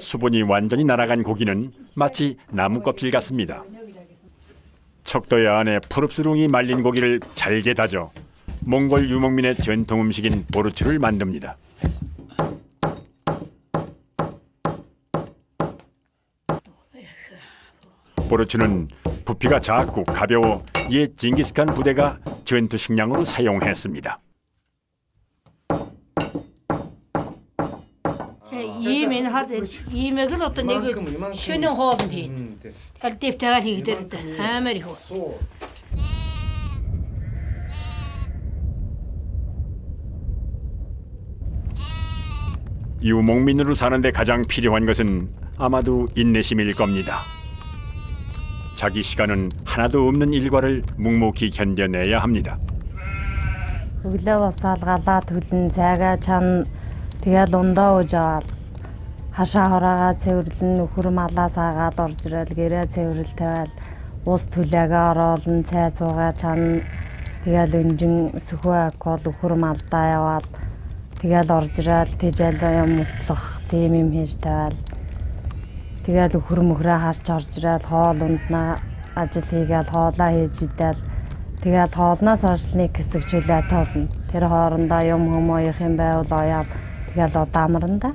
수분이 완전히 날아간 고기는 마치 나무 껍질 같습니다. 척도의 안에 푸릅스름이 말린 고기를 잘게 다져 몽골 유목민의 전통 음식인 보르추를 만듭니다. 보르추는 부피가 작고 가벼워 옛 징기스칸 부대가 전투 식량으로 사용했습니다. Yemin hadi yemeğin otta ne gör. Şunun hoğdun deyin. Kal deftegal higidirdi. Hameri ho. 유목민으로 사는데 가장 필요한 것은 아마도 인내심일 겁니다. 자기 시간은 하나도 없는 일과를 묵묵히 견뎌내야 합니다. Өглөө босоод галаа түлэн цайгаа чана тэгэл ундаа ууж аваад хашаа хораагаа цэвэрлэн нөхөр малаа саагаад орж ирэл гэрээ цэвэрлэл тавиал. Ус түлээгээ ороолн цай цуугаа чана тэгэл өнжин сөхөө алкол нөхөр малдаа яваад тэгэл орж ирэл тэжэл юм услах тийм юм хийж тавиал. Тэгэл өхөр мөхрөө харж орж ирэл хоол унднаа ажил хийгээл хоолоо хийж идэл. Тэгэл хоолноос хойш нэг хэсэг чөлөө тоолно. Тэр хоорондоо юм хүмүүх юм байвал ояад Тэгэл одоо амарна да.